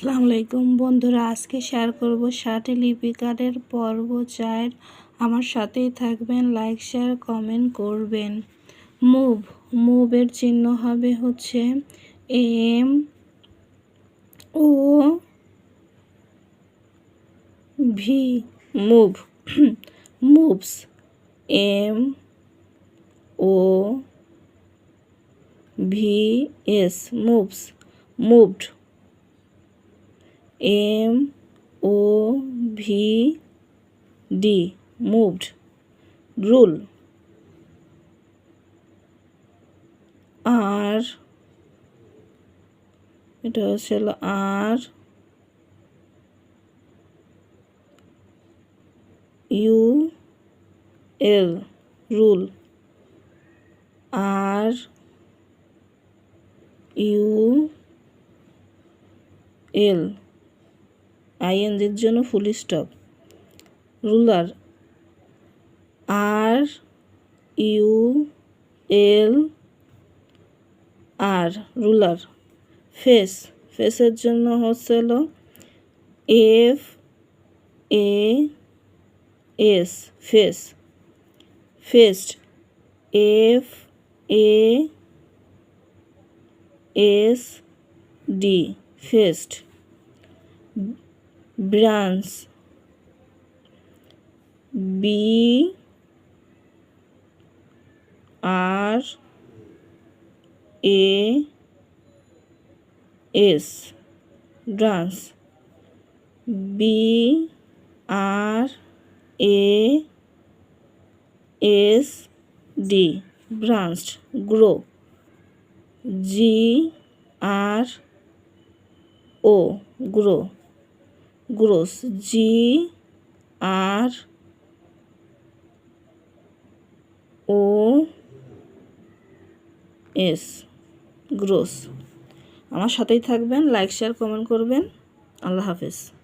আসসালামু আলাইকুম বন্ধুরা, আজকে শেয়ার করব ষাটে লিপিকারের পর্ব চার আমার সাথেই থাকবেন লাইক শেয়ার কমেন্ট করবেন। মুভ মুভের চিহ্ন হবে হচ্ছে M O V move moves M O V S moves moved M O V D, moved, rule. আর এটা হচ্ছে R U L, rule. R U L. আইএনজির জন্য full stop. Ruler, R, U, L, R, ruler. Face, ফেসের জন্য হচ্ছে হলো F, A, S, face. Faced, F, A, S, D, faced. Branch. B R A S branch. B R A S D branch. Grow G R O grow grows, G, R, O, S, grows. আমার সাথেই থাকবেন, like, share, comment করবেন। আল্লাহ হাফেজ।